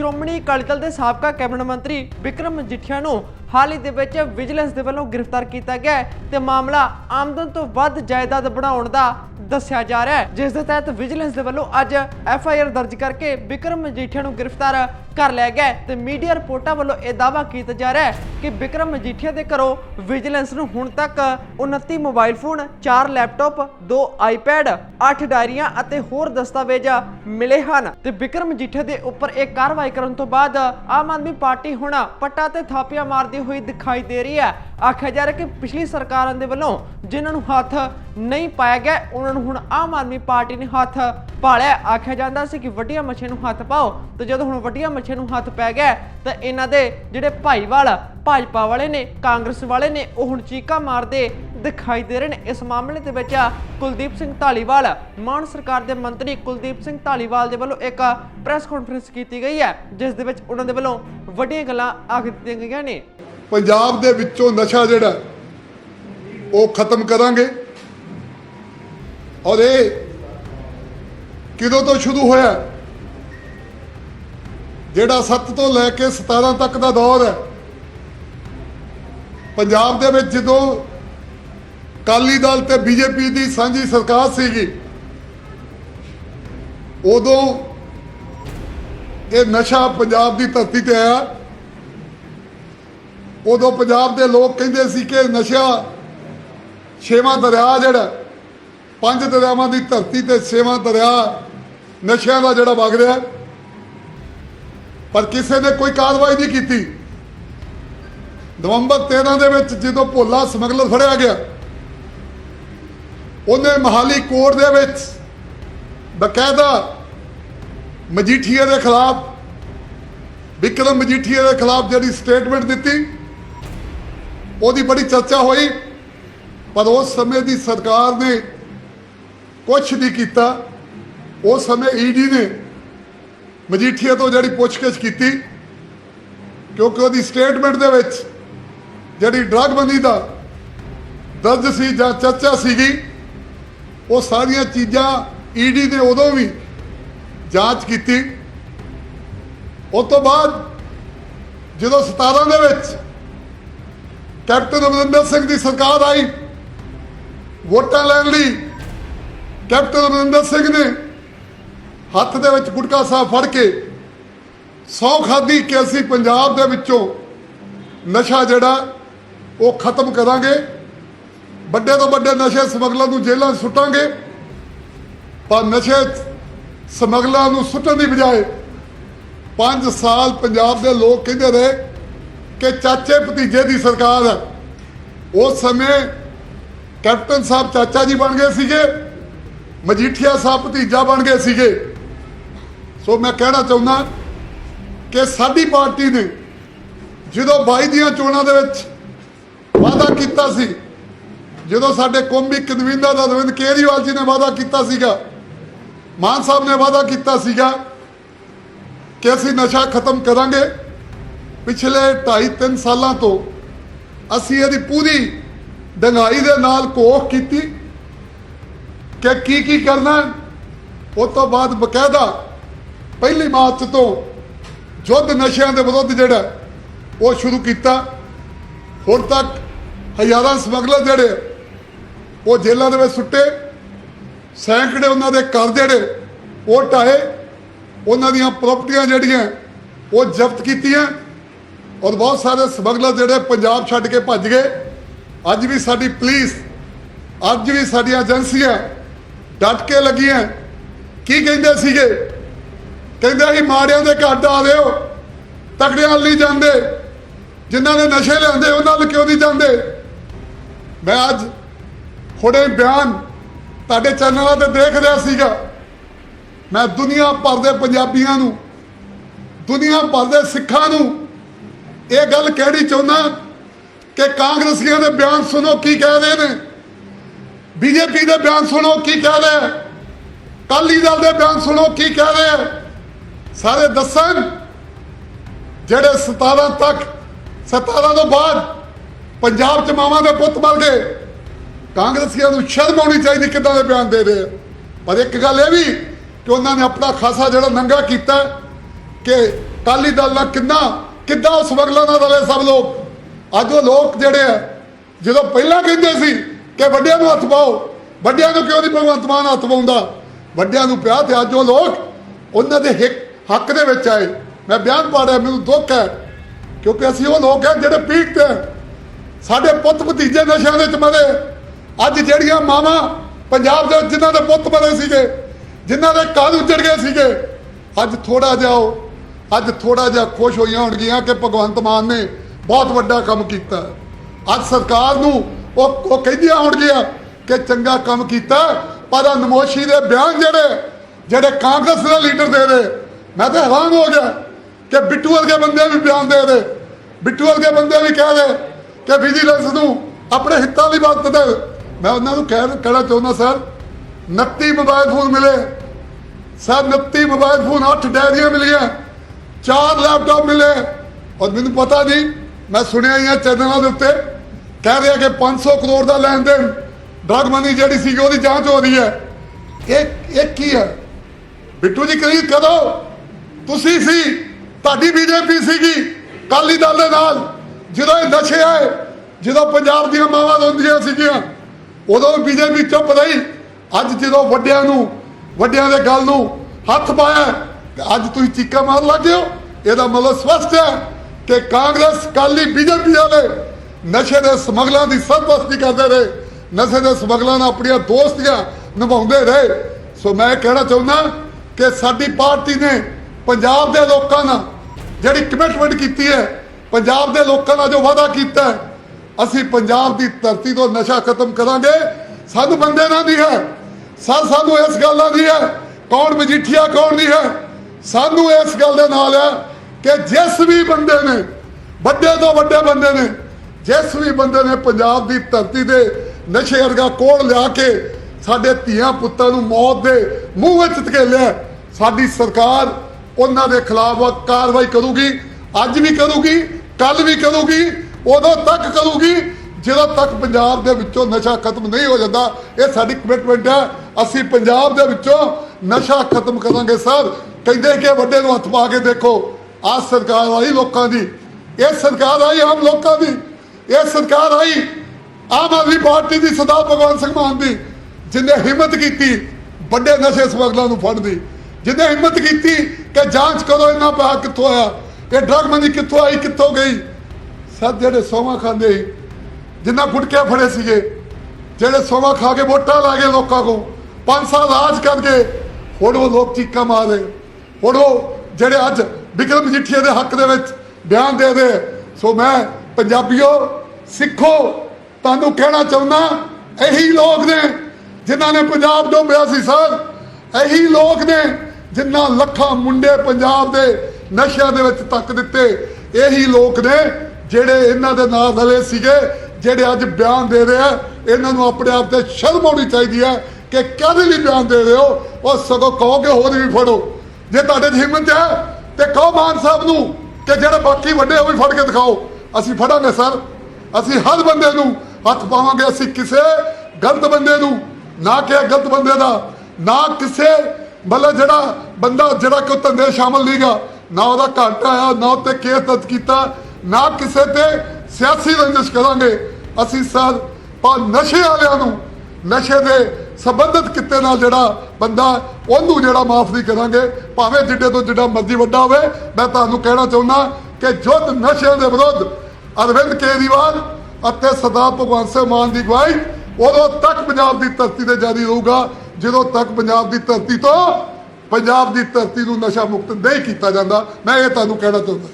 ਸ਼੍ਰੋਮਣੀ ਅਕਾਲੀ ਦਲ ਦੇ ਸਾਬਕਾ ਕੈਬਨਿਟ ਮੰਤਰੀ ਵਿਕਰਮ ਮਜੀਠੀਆ ਨੂੰ ਹਾਲ ਹੀ ਦੇ ਵਿੱਚ ਵਿਜੀਲੈਂਸ ਦੇ ਵੱਲੋਂ ਗ੍ਰਿਫਤਾਰ ਕੀਤਾ ਗਿਆ ਹੈ ਤੇ ਮਾਮਲਾ ਆਮਦਨ ਤੋਂ ਵੱਧ ਜਾਇਦਾਦ ਬਣਾਉਣ ਦਾ ਦੱਸਿਆ ਜਾ ਰਿਹਾ ਹੈ। ਜਿਸ ਦੇ ਤਹਿਤ ਵਿਜੀਲੈਂਸ ਦੇ ਵੱਲੋਂ ਅੱਜ ਐਫ ਆਈ ਆਰ ਦਰਜ ਕਰਕੇ ਵਿਕਰਮ ਮਜੀਠੀਆ ਨੂੰ ਗ੍ਰਿਫਤਾਰ ਕਰ ਲਿਆ ਗਿਆ ਤੇ ਮੀਡੀਆ ਰਿਪੋਰਟਾਂ ਵੱਲੋਂ ਇਹ ਦਾਅਵਾ ਕੀਤਾ ਜਾ ਰਿਹਾ ਹੈ ਕਿ ਵਿਕਰਮ ਮਜੀਠੀਆ ਦੇ ਘਰੋਂ ਵਿਜੀਲੈਂਸ ਨੂੰ ਹੁਣ ਤੱਕ 29 ਮੋਬਾਈਲ ਫੋਨ 4 ਲੈਪਟਾਪ 2 ਆਈਪੈਡ 8 ਡਾਇਰੀਆਂ ਅਤੇ ਹੋਰ ਦਸਤਾਵੇਜ਼ ਮਿਲੇ ਹਨ। ਤੇ ਵਿਕਰਮ ਮਜੀਠੀਆ ਦੇ ਉੱਪਰ ਇਹ ਕਾਰਵਾਈ ਕਰਨ ਤੋਂ ਬਾਅਦ ਆਮ ਆਦਮੀ ਪਾਰਟੀ ਹੁਣ ਪੱਟਾ ਤੇ ਥਾਪੀਆਂ ਮਾਰਦੀ ਹੋਈ ਦਿਖਾਈ ਦੇ ਰਹੀ ਹੈ। ਆਖਿਆ ਜਾ ਰਿਹਾ ਕਿ ਪਿਛਲੀ ਸਰਕਾਰਾਂ ਦੇ ਵੱਲੋਂ ਜਿਨ੍ਹਾਂ ਨੂੰ ਹੱਥ ਨਹੀਂ ਪਾਇਆ ਗਿਆ, ਉਹਨਾਂ ਨੂੰ ਹੁਣ ਆਮ ਆਦਮੀ ਪਾਰਟੀ ਨੇ ਹੱਥ ਪਾਲਿਆ ਆਖਿਆ ਜਾਂਦਾ ਸੀ ਕਿ ਵੱਡੀਆਂ ਮੱਛੀਆਂ ਨੂੰ ਹੱਥ ਪਾਓ ਤੇ ਜਦੋਂ ਹੁਣ ਵੱਡੀਆਂ ਮੱਛੀਆਂ ਨੂੰ ਹੱਥ ਪੈ ਗਿਆ, ਤਾਂ ਇਹਨਾਂ ਦੇ ਜਿਹੜੇ ਭਾਈਵਾਲ, ਭਾਜਪਾ ਵਾਲੇ ਨੇ, ਕਾਂਗਰਸ ਵਾਲੇ ਨੇ, ਉਹ ਹੁਣ ਚੀਕਾ ਮਾਰਦੇ ਦਿਖਾਈ ਦੇ ਰਹੇ ਨੇ। ਇਸ ਮਾਮਲੇ ਦੇ ਵਿੱਚ ਕੁਲਦੀਪ ਸਿੰਘ ਢਾਲੀਵਾਲ ਮਾਨ ਸਰਕਾਰ ਦੇ ਮੰਤਰੀ ਕੁਲਦੀਪ ਸਿੰਘ ਢਾਲੀਵਾਲ ਦੇ ਵੱਲੋਂ ਇੱਕ ਪ੍ਰੈਸ ਕਾਨਫਰੰਸ ਕੀਤੀ ਗਈ ਹੈ, ਜਿਸ ਦੇ ਵਿੱਚ ਉਹਨਾਂ ਦੇ ਵੱਲੋਂ ਵੱਡੀਆਂ ਗੱਲਾਂ ਆਖ ਦਿੱਤੀਆਂ ਗਈਆਂ ਨੇ। ਪੰਜਾਬ ਦੇ ਵਿੱਚੋਂ ਨਸ਼ਾ ਜਿਹੜਾ ਉਹ ਖਤਮ ਕਰਾਂਗੇ। ਔਰ ਇਹ ਕਿਦੋਂ ਤੋਂ ਸ਼ੁਰੂ ਹੋਇਆ ਜਿਹੜਾ 7 ਤੋਂ ਲੈ ਕੇ 17 ਤੱਕ ਦਾ ਦੌਰ ਹੈ, ਪੰਜਾਬ ਦੇ ਵਿੱਚ ਜਦੋਂ ਕਾਲੀ ਦਲ ਤੇ ਬੀਜੇਪੀ ਦੀ ਸਾਂਝੀ ਸਰਕਾਰ ਸੀਗੀ, ਉਦੋਂ ਇਹ ਨਸ਼ਾ ਪੰਜਾਬ ਦੀ ਧਰਤੀ ਤੇ ਆਇਆ। ਉਦੋਂ ਪੰਜਾਬ ਦੇ ਲੋਕ ਕਹਿੰਦੇ ਸੀ ਕਿ ਨਸ਼ਾ ਛੇਵਾਂ ਦਰਿਆ ਜਿਹੜਾ, ਪੰਜ ਦਰਿਆਵਾਂ ਦੀ ਧਰਤੀ ਤੇ ਛੇਵਾਂ ਦਰਿਆ ਨਸ਼ਿਆਂ ਦਾ ਜਿਹੜਾ ਵਗ ਰਿਹਾ। ਪਰ ਕਿਸੇ ਨੇ ਕੋਈ ਕਾਰਵਾਈ ਨਹੀਂ ਕੀਤੀ। ਨਵੰਬਰ 13 ਦੇ ਵਿੱਚ ਜਦੋਂ ਭੋਲਾ ਸਮਗਲਰ ਫੜਿਆ ਗਿਆ, ਉਹਨੇ ਮਹਾਲੀ ਕੋਰਟ ਦੇ ਵਿੱਚ ਬਕਾਇਦਾ ਮਜੀਠੀਆ ਦੇ ਖਿਲਾਫ, ਵਿਕਰਮ ਮਜੀਠੀਆ ਦੇ ਖਿਲਾਫ ਜਿਹੜੀ ਸਟੇਟਮੈਂਟ ਦਿੱਤੀ ਉਹਦੀ ਬੜੀ ਚਰਚਾ ਹੋਈ, ਪਰ ਉਸ ਸਮੇਂ ਦੀ ਸਰਕਾਰ ਨੇ ਕੁਝ ਨਹੀਂ ਕੀਤਾ। ਉਸ ਸਮੇਂ ਈਡੀ ਨੇ ਮਜੀਠੀਆ ਤੋਂ ਜਿਹੜੀ ਪੁੱਛਗਿੱਛ ਕੀਤੀ, ਕਿਉਂਕਿ ਉਹਦੀ ਸਟੇਟਮੈਂਟ ਦੇ ਵਿੱਚ ਜਿਹੜੀ ਡਰੱਗ ਬੰਦੀ ਦਾ ਦਰਜ ਸੀ ਜਾਂ ਚਰਚਾ ਸੀਗੀ, ਉਹ ਸਾਰੀਆਂ ਚੀਜ਼ਾਂ ਈਡੀ ਨੇ ਉਦੋਂ ਵੀ ਜਾਂਚ ਕੀਤੀ। ਉਸ ਤੋਂ ਬਾਅਦ ਜਦੋਂ 17 ਦੇ ਵਿੱਚ ਕੈਪਟਨ ਅਮਰਿੰਦਰ ਸਿੰਘ ਦੀ ਸਰਕਾਰ ਆਈ। ਵੋਟਾਂ ਲੈਣ ਲਈ ਕੈਪਟਨ ਅਮਰਿੰਦਰ ਸਿੰਘ ਨੇ ਹੱਥ ਦੇ ਵਿੱਚ ਗੁਟਕਾ ਸਾਹਿਬ ਫੜ ਕੇ ਸੌ ਖਾਦੀ ਕਿ ਅਸੀਂ ਪੰਜਾਬ ਦੇ ਵਿੱਚੋਂ ਨਸ਼ਾ ਜਿਹੜਾ ਉਹ ਖਤਮ ਕਰਾਂਗੇ। ਵੱਡੇ ਤੋਂ ਵੱਡੇ ਨਸ਼ੇ ਸਮਗਲਰ ਨੂੰ ਜੇਲ੍ਹਾਂ ਸੁੱਟਾਂਗੇ। ਪਰ ਨਸ਼ੇ ਸਮਗਲਰਾਂ ਨੂੰ ਸੁੱਟਣ ਦੀ ਬਜਾਏ 5 ਸਾਲ ਪੰਜਾਬ ਦੇ ਲੋਕ ਕਹਿੰਦੇ ਰਹੇ ਕਿ ਚਾਚੇ ਭਤੀਜੇ ਦੀ ਸਰਕਾਰ ਹੈ ਉਸ ਸਮੇਂ ਕੈਪਟਨ ਸਾਹਿਬ ਚਾਚਾ ਜੀ ਬਣ ਗਏ ਸੀਗੇ, ਮਜੀਠੀਆ ਸਾਹਿਬ ਭਤੀਜਾ ਬਣ ਗਏ ਸੀਗੇ। ਸੋ ਮੈਂ ਕਹਿਣਾ ਚਾਹੁੰਦਾ ਕਿ ਸਾਡੀ ਪਾਰਟੀ ਨੇ ਜਦੋਂ 22 ਦੀਆਂ ਚੋਣਾਂ ਦੇ ਵਿੱਚ ਵਾਅਦਾ ਕੀਤਾ ਸੀ, ਜਦੋਂ ਸਾਡੇ ਕੌਮੀ ਕਨਵੀਨਰ ਅਰਵਿੰਦ ਕੇਜਰੀਵਾਲ ਜੀ ਨੇ ਵਾਅਦਾ ਕੀਤਾ ਸੀਗਾ, ਮਾਨ ਸਾਹਿਬ ਨੇ ਵਾਅਦਾ ਕੀਤਾ ਸੀਗਾ ਕਿ ਅਸੀਂ ਨਸ਼ਾ ਖਤਮ ਕਰਾਂਗੇ। ਪਿਛਲੇ 2.5 3 ਸਾਲਾਂ ਤੋਂ ਅਸੀਂ ਇਹਦੀ ਪੂਰੀ ਡੰਗਾਈ ਦੇ ਨਾਲ ਕੋਖ ਕੀਤੀ ਕਿ ਕੀ ਕੀ ਕਰਨਾ ਉਹ ਤੋਂ ਬਾਅਦ ਬਕਾਇਦਾ ਪਹਿਲੀ ਮਾਰਚ ਤੋਂ ਯੁੱਧ ਨਸ਼ਿਆਂ ਦੇ ਵਿਰੁੱਧ ਜਿਹੜਾ ਉਹ ਸ਼ੁਰੂ ਕੀਤਾ। ਹੁਣ ਤੱਕ ਹਜ਼ਾਰਾਂ ਸਮਗਲਰ ਜਿਹੜੇ ਉਹ ਜੇਲ੍ਹਾਂ ਦੇ ਵਿੱਚ ਸੁੱਟੇ। ਸੈਂਕੜੇ ਉਹਨਾਂ ਦੇ ਘਰ ਜਿਹੜੇ ਉਹ ਢਾਏ ਉਹਨਾਂ ਦੀਆਂ ਪ੍ਰਾਪਰਟੀਆਂ ਜਿਹੜੀਆਂ ਉਹ ਜ਼ਬਤ ਕੀਤੀਆਂ। ਔਰ ਬਹੁਤ ਸਾਰੇ ਸਮਗਲਰ ਜਿਹੜੇ ਪੰਜਾਬ ਛੱਡ ਕੇ ਭੱਜ ਗਏ। ਅੱਜ ਵੀ ਸਾਡੀ ਪੁਲਿਸ, ਅੱਜ ਵੀ ਸਾਡੀਆਂ ਏਜੰਸੀਆਂ ਡਟ ਕੇ ਲੱਗੀਆਂ ਕੀ ਕਹਿੰਦੇ ਸੀਗੇ? ਕਹਿੰਦੇ ਅਸੀਂ ਮਾੜਿਆਂ ਦੇ ਘਰ ਆ ਦਿਓ ਤਕੜਿਆਂ ਵੱਲ ਨਹੀਂ ਜਾਂਦੇ। ਜਿਨ੍ਹਾਂ ਨੇ ਨਸ਼ੇ ਲਿਆਂਦੇ ਉਹਨਾਂ ਵੱਲ ਕਿਉਂ ਨਹੀਂ ਜਾਂਦੇ? ਮੈਂ ਅੱਜ ਹੁਣੇ ਬਿਆਨ ਤੁਹਾਡੇ ਚੈਨਲਾਂ ਤੇ ਦੇਖ ਰਿਹਾ ਸੀਗਾ। ਮੈਂ ਦੁਨੀਆ ਭਰ ਦੇ ਪੰਜਾਬੀਆਂ ਨੂੰ, ਦੁਨੀਆ ਭਰ ਦੇ ਸਿੱਖਾਂ ਨੂੰ ਇਹ ਗੱਲ ਕਹਿਣੀ ਚਾਹੁੰਦਾ ਕਿ ਕਾਂਗਰਸੀਆਂ ਦੇ ਬਿਆਨ ਸੁਣੋ ਕੀ ਕਹਿ ਰਹੇ ਨੇ। ਬੀਜੇਪੀ ਦੇ ਬਿਆਨ ਸੁਣੋ ਕੀ ਕਹਿ ਰਹੇ। ਹੈ ਕਾਲੀ ਦਲ ਦੇ ਬਿਆਨ ਸੁਣੋ ਕੀ ਕਹਿ ਰਹੇ। ਸਾਰੇ ਦੱਸਣ ਜਿਹੜੇ 17 ਤੱਕ 17 ਤੋਂ ਬਾਅਦ ਪੰਜਾਬ ਚ ਮਾਵਾਂ ਦੇ ਪੁੱਤ ਮਰ ਗਏ। ਕਾਂਗਰਸੀਆਂ ਨੂੰ ਸ਼ਰਮ ਆਉਣੀ ਚਾਹੀਦੀ ਕਿੱਦਾਂ ਦੇ ਬਿਆਨ ਦੇ ਰਹੇ ਆ। ਪਰ ਇੱਕ ਗੱਲ ਇਹ ਵੀ ਕਿ ਉਹਨਾਂ ਨੇ ਆਪਣਾ ਖਾਸਾ ਜਿਹੜਾ ਨੰਗਾ ਕੀਤਾ ਕਿ ਕਾਲੀ ਦਲ ਨਾਲ ਕਿੰਨਾ ਕਿੱਦਾਂ ਉਸ ਸਮਗਲਰਾਂ ਨਾਲ ਰਲੇ ਸਭ ਲੋਕ? ਅੱਜ ਉਹ ਲੋਕ ਜਿਹੜੇ ਆ, ਜਦੋਂ ਪਹਿਲਾਂ ਕਹਿੰਦੇ ਸੀ ਕਿ ਵੱਡਿਆਂ ਨੂੰ ਹੱਥ ਪਾਓ, ਵੱਡਿਆਂ ਨੂੰ ਕਿਉਂ ਨਹੀਂ ਭਗਵੰਤ ਮਾਨ ਹੱਥ ਪਾਉਂਦਾ? ਵੱਡਿਆਂ ਨੂੰ ਪਿਆ ਤੇ ਅੱਜ ਉਹ ਲੋਕ ਉਹਨਾਂ ਦੇ ਹੱਕ ਦੇ ਵਿੱਚ ਆਏ। ਮੈਂ ਬਿਆਨ ਪਾੜਿਆ ਮੈਨੂੰ ਦੁੱਖ ਹੈ, ਕਿਉਂਕਿ ਅਸੀਂ ਉਹ ਲੋਕ ਹਾਂ ਜਿਹੜੇ ਪੀਕ ਤੇ ਹੈ। ਸਾਡੇ ਪੁੱਤ ਭਤੀਜੇ ਨਸ਼ਿਆਂ ਦੇ ਵਿੱਚ ਮਰੇ। ਅੱਜ ਜਿਹੜੀਆਂ ਮਾਵਾਂ ਪੰਜਾਬ ਦੇ ਵਿੱਚ ਜਿਨ੍ਹਾਂ ਦੇ ਪੁੱਤ ਮਰੇ ਸੀਗੇ, ਜਿਨ੍ਹਾਂ ਦੇ ਘਰ ਉੱਜੜ ਗਏ ਸੀਗੇ, ਅੱਜ ਥੋੜਾ ਜਿਹਾ ਉਹ ਅੱਜ ਥੋੜਾ ਜਿਹਾ ਖੁਸ਼ ਹੋਈਆਂ ਹੋਣਗੀਆਂ ਕਿ ਭਗਵੰਤ ਮਾਨ ਨੇ ਬਹੁਤ ਵੱਡਾ ਕੰਮ ਕੀਤਾ। ਅੱਜ ਸਰਕਾਰ ਨੂੰ ਉਹ ਉਹ ਕਹਿੰਦੀਆਂ ਹੋਣਗੀਆਂ ਕਿ ਚੰਗਾ ਕੰਮ ਕੀਤਾ, ਪਰ ਆਹ ਨਮੋਸ਼ੀ ਦੇ ਬਿਆਨ ਜਿਹੜੇ ਜਿਹੜੇ ਕਾਂਗਰਸ ਦੇ ਲੀਡਰ ਦੇ ਰਹੇ ਮੈਂ ਤਾਂ ਹੈਰਾਨ ਹੋ ਗਿਆ ਕਿ ਬਿੱਟੂ ਵਰਗੇ ਬੰਦੇ ਵੀ ਬਿਆਨ ਦੇ ਰਹੇ ਬਿੱਟੂ ਵਰਗੇ ਬੰਦੇ ਵੀ ਕਹਿ ਰਹੇ ਕਿ ਵਿਜੀਲੈਂਸ ਨੂੰ ਆਪਣੇ ਹਿੱਤਾਂ ਲਈ ਵਰਤਦੇ ਮੈਂ ਉਹਨਾਂ ਨੂੰ ਕਹਿ ਕਹਿਣਾ ਚਾਹੁੰਦਾ, ਸਰ 29 ਮੋਬਾਈਲ ਫੋਨ ਮਿਲੇ। ਸਰ 29 ਮੋਬਾਈਲ ਫੋਨ 8 ਡੈਰੀਆਂ ਮਿਲੀਆਂ। ਚਾਰ ਲੈਪਟਾਪ ਮਿਲੇ ਔਰ ਮੈਨੂੰ ਪਤਾ ਨਹੀਂ ਮੈਂ ਸੁਣਿਆ ਹੀ ਆ ਚੈਨਲਾਂ ਦੇ ਉੱਤੇ। ਕਹਿ ਰਿਹਾ ਕਿ 500 ਕਰੋੜ ਦਾ ਲੈਣ ਦੇਣ ਡਰਗ ਮਨੀ ਜਿਹੜੀ ਸੀ ਉਹਦੀ ਜਾਂਚ ਹੋ ਰਹੀ ਹੈ। ਇਹ ਇਹ ਕੀ ਹੈ? ਬਿੱਟੂ ਜੀ ਕਰੀ ਕਦੋਂ? ਤੁਸੀਂ ਸੀ, ਤੁਹਾਡੀ ਬੀਜੇਪੀ ਸੀਗੀ ਕਾਲੀ ਦਲ ਦੇ ਨਾਲ। ਜਦੋਂ ਇਹ ਨਸ਼ੇ ਆਏ, ਜਦੋਂ ਪੰਜਾਬ ਦੀਆਂ ਮਾਵਾਂ ਰੋਂਦੀਆਂ ਸੀਗੀਆਂ, ਉਦੋਂ ਬੀਜੇਪੀ ਚੁੱਪ ਰਹੀ। ਅੱਜ ਜਦੋਂ ਵੱਡਿਆਂ ਨੂੰ, ਵੱਡਿਆਂ ਦੇ ਗੱਲ ਨੂੰ ਹੱਥ ਪਾਇਆ ਤੇ ਅੱਜ ਤੁਸੀਂ ਚੀਕਾ ਮਾਰਨ ਲੱਗੇ ਹੋ। ਇਹਦਾ ਮਤਲਬ ਸਪਸ਼ਟ ਹੈ ਕਿ ਕਾਂਗਰਸ ਕਾਲੀ ਬੀਜੇਪੀ ਵਾਲੇ ਨਸ਼ੇ ਦੇ ਸਮਗਲਾਂ ਦੀ ਸਰਪ੍ਰਸਤੀ ਕਰਦੇ ਰਹੇ। ਨਸ਼ੇ ਦੇ ਸਮਗਲਾਂ ਨਾਲ ਆਪਣੀਆਂ ਦੋਸਤੀਆਂ ਨਿਭਾਉਂਦੇ ਰਹੇ। ਸੋ ਮੈਂ ਕਹਿਣਾ ਚਾਹੁੰਦਾ ਕਿ ਸਾਡੀ ਪਾਰਟੀ ਨੇ ਪੰਜਾਬ ਦੇ ਲੋਕਾਂ ਨਾਲ ਜਿਹੜੀ ਕਮਿਟਮੈਂਟ ਕੀਤੀ ਹੈ, ਪੰਜਾਬ ਦੇ ਲੋਕਾਂ ਨਾਲ ਜੋ ਵਾਅਦਾ ਕੀਤਾ ਹੈ, ਅਸੀਂ ਪੰਜਾਬ ਦੀ ਧਰਤੀ ਤੋਂ ਨਸ਼ਾ ਖਤਮ ਕਰਾਂਗੇ। ਸਾਨੂੰ ਬੰਦੇ ਨਾਲ ਨਹੀਂ ਹੈ। ਸਾ ਸਾਨੂੰ ਇਸ ਗੱਲ ਦਾ ਨਹੀਂ ਹੈ। ਕੌਣ ਮਜੀਠੀਆ, ਕੌਣ ਨਹੀਂ ਹੈ। ਸਾਨੂੰ ਇਸ ਗੱਲ ਦੇ ਨਾਲ ਹੈ ਕਿ ਜਿਸ ਵੀ ਬੰਦੇ ਨੇ, ਵੱਡੇ ਤੋਂ ਵੱਡੇ ਬੰਦੇ ਨੇ, ਜਿਸ ਵੀ ਬੰਦੇ ਨੇ ਪੰਜਾਬ ਦੀ ਧਰਤੀ ਦੇ ਨਸ਼ੇ ਵਰਗਾ ਕੋੜ ਲਿਆ ਕੇ ਸਾਡੇ ਧੀਆਂ ਪੁੱਤਾਂ ਨੂੰ ਮੌਤ ਦੇ ਮੂੰਹ ਵਿੱਚ ਧਕੇਲਿਆ, ਸਾਡੀ ਸਰਕਾਰ ਉਹਨਾਂ ਦੇ ਖਿਲਾਫ ਕਾਰਵਾਈ ਕਰੂਗੀ, ਅੱਜ ਵੀ ਕਰੂਗੀ, ਕੱਲ ਵੀ ਕਰੂਗੀ, ਉਦੋਂ ਤੱਕ ਕਰੂਗੀ, ਜਦੋਂ ਤੱਕ ਪੰਜਾਬ ਦੇ ਵਿੱਚੋਂ ਨਸ਼ਾ ਖਤਮ ਨਹੀਂ ਹੋ ਜਾਂਦਾ, ਇਹ ਸਾਡੀ ਕਮਿਟਮੈਂਟ ਹੈ। ਅਸੀਂ ਪੰਜਾਬ ਦੇ ਵਿੱਚੋਂ ਨਸ਼ਾ ਖਤਮ ਕਰਾਂਗੇ, ਸਰ। ਕਹਿੰਦੇ ਕਿ ਵੱਡੇ ਨੂੰ ਹੱਥ ਪਾ ਕੇ ਦੇਖੋ, ਆਹ ਸਰਕਾਰ ਆਈ ਲੋਕਾਂ ਦੀ, ਇਹ ਸਰਕਾਰ ਆਈ ਆਮ ਲੋਕਾਂ ਦੀ, ਇਹ ਸਰਕਾਰ ਆਈ ਆਮ ਆਦਮੀ ਪਾਰਟੀ ਦੀ ਸਰਦਾਰ ਭਗਵੰਤ ਸਿੰਘ ਮਾਨ ਦੀ, ਜਿੰਨੇ ਹਿੰਮਤ ਕੀਤੀ ਵੱਡੇ ਨਸ਼ੇ ਸਮਗਲਰਾਂ ਨੂੰ ਫੜਦੀ ਦੀ ਹਿੰਮਤ ਕੀਤੀ ਕਿ ਜਾਂਚ ਕਰੋ ਇਹਨਾਂ ਪੈਸਾ ਕਿੱਥੋਂ ਆਇਆ, ਇਹ ਡਰਗ ਮਨੀ ਕਿੱਥੋਂ ਆਈ, ਕਿੱਥੋਂ ਗਈ। ਸਭ ਜਿਹੜੇ ਸੋਮਾ ਖਾਂਦੇ ਸੀ, ਜਿੰਨਾ ਗੁਟਕੇ ਫੜੇ ਸੀਗੇ, ਜਿਹੜੇ ਸੋਮਾ ਖਾ ਕੇ ਵੋਟਾਂ ਲਾ ਗਏ ਲੋਕਾਂ ਕੋ ਪੰਜ ਸਾਲ ਰਾਜ ਕਰਕੇ ਹੁਣ ਉਹ ਲੋਕ ਚੀਕਾਂ ਮਾਰ ਰਹੇ। ਹੁਣ ਉਹ ਜਿਹੜੇ ਅੱਜ ਵਿਕਰਮ ਮਜੀਠੀਆ ਦੇ ਹੱਕ ਦੇ ਵਿੱਚ ਬਿਆਨ ਦੇ ਦੇ ਸੋ ਮੈਂ ਪੰਜਾਬੀਓ, ਸਿੱਖੋ, ਤੁਹਾਨੂੰ ਕਹਿਣਾ ਚਾਹੁੰਦਾ, ਇਹੀ ਲੋਕ ਨੇ ਜਿਨ੍ਹਾਂ ਨੇ ਪੰਜਾਬ ਡੋਬਿਆ ਸੀ, ਸਰ। ਇਹੀ ਲੋਕ ਨੇ ਜਿਨ੍ਹਾਂ ਲੱਖਾਂ ਮੁੰਡੇ ਪੰਜਾਬ ਦੇ ਨਸ਼ਿਆਂ ਦੇ ਵਿੱਚ ਤੱਕ ਦਿੱਤੇ। ਇਹੀ ਲੋਕ ਨੇ ਜਿਹੜੇ ਇਹਨਾਂ ਦੇ ਨਾਲ ਰਲੇ ਸੀਗੇ, ਜਿਹੜੇ ਅੱਜ ਬਿਆਨ ਦੇ ਰਹੇ ਆ। ਇਹਨਾਂ ਨੂੰ ਆਪਣੇ ਆਪ ਤੇ ਸ਼ਰਮ ਆਉਣੀ ਚਾਹੀਦੀ ਹੈ ਕਿ ਕਾਹਦੇ ਲਈ ਬਿਆਨ ਦੇ ਰਹੇ ਹੋ? ਉਹ ਸਗੋਂ ਕਹੋ ਕਿ ਹੋਰ ਵੀ ਫੜੋ। ਜੇ ਤੁਹਾਡੇ 'ਚ ਹਿੰਮਤ ਹੈ, ਤੇ ਕਹੋ ਮਾਨ ਸਾਹਿਬ ਨੂੰ ਕਿ ਜਿਹੜੇ ਬਾਕੀ ਵੱਡੇ ਉਹ ਵੀ ਫੜ ਕੇ ਦਿਖਾਓ। ਅਸੀਂ ਫੜਾਂਗੇ, ਸਰ। ਅਸੀਂ ਹਰ ਬੰਦੇ ਨੂੰ ਹੱਥ ਪਾਵਾਂਗੇ। ਅਸੀਂ ਕਿਸੇ ਗਲਤ ਬੰਦੇ ਨੂੰ, ਨਾ ਕਿ ਗਲਤ ਬੰਦੇ ਦਾ, ਨਾ ਕਿਸੇ ਮਤਲਬ ਜਿਹੜਾ ਬੰਦਾ ਜਿਹੜਾ ਕਿ ਉਹ ਧੰਦੇ ਸ਼ਾਮਲ ਨਹੀਂਗਾ ਨਾ ਉਹਦਾ ਘਾਟਾ ਆਇਆ ਨਾ ਉੱਤੇ ਕੇਸ ਦਰਜ ਕੀਤਾ, ਨਾ ਕਿਸੇ ਤੇ ਸਿਆਸੀ ਰੰਜਿਸ਼ ਕਰਾਂਗੇ। ਅਸੀਂ, ਸਰ ਪਰ ਨਸ਼ੇ ਵਾਲਿਆਂ ਨੂੰ, ਨਸ਼ੇ ਦੇ ਸੰਬੰਧਿਤ ਕਿੱਤੇ ਨਾਲ ਜਿਹੜਾ ਬੰਦਾ, ਉਹਨੂੰ ਜਿਹੜਾ ਮਾਫ ਨਹੀਂ ਕਰਾਂਗੇ, ਭਾਵੇਂ ਜਿੱਡੇ ਤੋਂ ਜਿੱਡਾ ਮਰਜ਼ੀ ਵੱਡਾ ਹੋਵੇ, ਮੈਂ ਤੁਹਾਨੂੰ ਕਹਿਣਾ ਚਾਹੁੰਦਾ ਕਿ ਜੁੱਧ ਨਸ਼ਿਆਂ ਦੇ ਵਿਰੁੱਧ ਅਰਵਿੰਦ ਕੇਜਰੀਵਾਲ ਅਤੇ ਸਰਦਾਰ ਭਗਵੰਤ ਸਿੰਘ ਮਾਨ ਦੀ ਅਗਵਾਈ, ਉਦੋਂ ਤੱਕ ਪੰਜਾਬ ਦੀ ਧਰਤੀ ਤੇ ਜਾਰੀ ਰਹੂਗਾ, ਜਦੋਂ ਤੱਕ ਪੰਜਾਬ ਦੀ ਧਰਤੀ ਤੋਂ ਪੰਜਾਬ ਦੀ ਧਰਤੀ ਨੂੰ ਨਸ਼ਾ ਮੁਕਤ ਨਹੀਂ ਕੀਤਾ ਜਾਂਦਾ। ਮੈਂ ਇਹ ਤੁਹਾਨੂੰ ਕਹਿਣਾ ਚਾਹੁੰਦਾ।